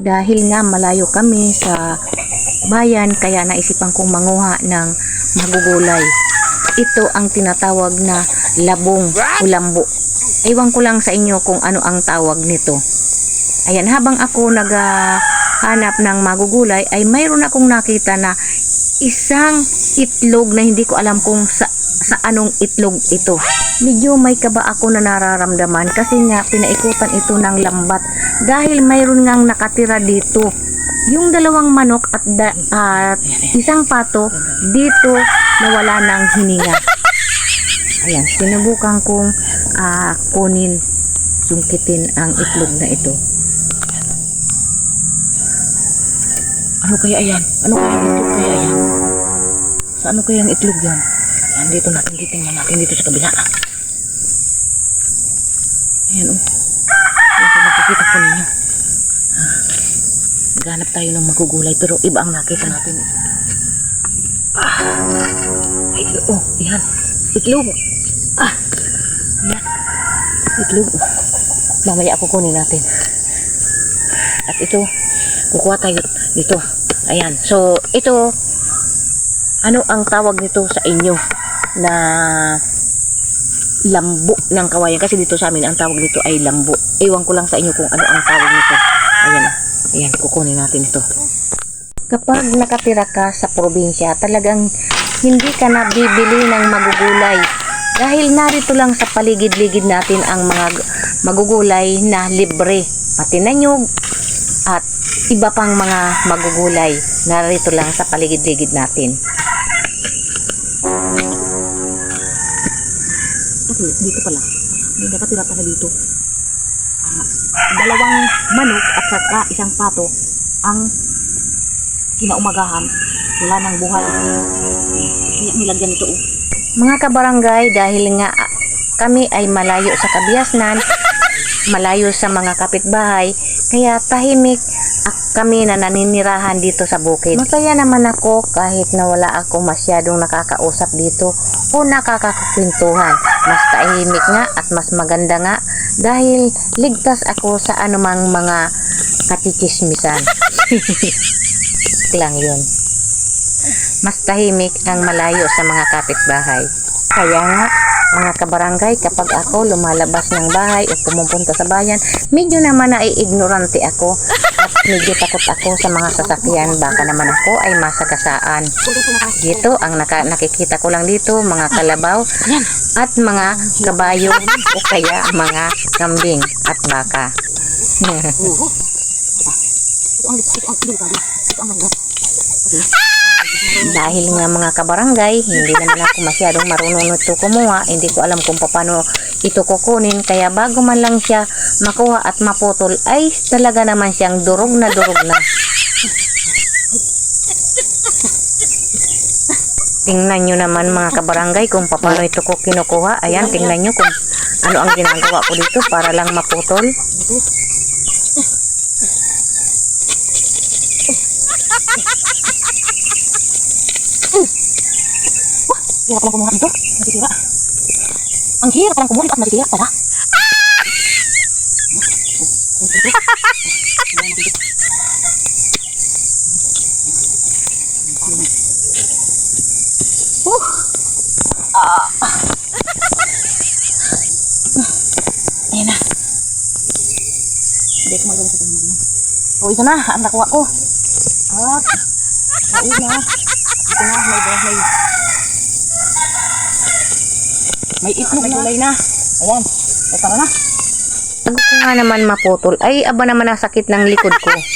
Dahil nga malayo kami sa bayan, kaya naisipan kong manguha ng magugulay. Ito ang tinatawag na labong o lambo. Ewan ko lang sa inyo kung ano ang tawag nito. Ayan, habang ako naghahanap ng magugulay, ay mayroon akong nakita na isang itlog na hindi ko alam kung sa, sa anong itlog ito. Medyo may kaba ako na nararamdaman kasi nga pinaikutan ito ng lambat dahil mayroon ngang nakatira dito. Yung dalawang manok at, da, at isang pato dito nawala ng hininga. Ayan, sinubukan kong ah, kunin, sungkitin ang itlog na ito. Ano kaya yan? Ano kaya itlog kaya yan? Sa ano kaya ang itlog yan? Yan, dito natin titingnan natin dito sa kabila. ah. Ayan. Oh. Ayan kung makikita po ninyo. Ah, naghanap tayo ng magugulay pero iba ang nakita natin. Ah, ay, oh, yan. Itlog. Ah, yan. Itlog. Mamaya ako kunin natin. At ito, kukuha tayo dito. Ayan. So, ito, ano ang tawag nito sa inyo na lambo ng kawayan? Kasi dito sa amin, ang tawag nito ay lambo. Ewan ko lang sa inyo kung ano ang tawag nito. Ayan. Ayan, kukunin natin ito. Kapag nakatira ka sa probinsya, talagang hindi ka na bibili ng magugulay. Dahil narito lang sa paligid-ligid natin ang mga magugulay na libre. Pati na nyug at iba pang mga magugulay. Narito lang sa paligid-ligid natin. Kasi dito pala, may nakatira pala dito. Ah, dalawang manok at saka isang pato ang kinaumagahan. Wala nang buhay. Kaya nilagyan ito. Oh. Mga kabarangay, dahil nga kami ay malayo sa kabiasnan, malayo sa mga kapitbahay, kaya tahimik kami na naninirahan dito sa bukid. Masaya naman ako kahit na wala ako masyadong nakakausap dito o nakakakwentuhan. Mas tahimik nga at mas maganda nga dahil ligtas ako sa anumang mga katichismisan. lang yun mas tahimik ang malayo sa mga kapitbahay. Kaya nga, mga kabarangay, kapag ako lumalabas ng bahay o pumupunta sa bayan, medyo naman nai-ignorante ako at medyo takot ako sa mga sasakyan. Baka naman ako ay masagasaan. Dito, ang naka, nakikita ko lang dito, mga kalabaw at mga kabayo o kaya mga kambing at baka. Ito ang ito ang delikado. Ito ang magat. Dahil nga mga kabarangay, hindi naman ako masyadong marunong nito kumuha. Hindi ko alam kung paano ito kukunin. Kaya bago man lang siya makuha at maputol, ay talaga naman siyang durog na durog na. Tingnan nyo naman mga kabarangay kung paano ito ko kinukuha. Ayan, tingnan nyo kung ano ang ginagawa ko dito para lang maputol. Hirap lang kumuha dito. Nasisira. Ang hirap lang kumuha at nasisira pala. Uh. Ah. Ayan na. Hindi ko magawa sa kanya. So, ito na. Ang nakuha ko. At, may, may itlog na. Gulay na. Ayan. O, tara na. Ko nga naman maputol, ay aba naman ang sakit ng likod ko.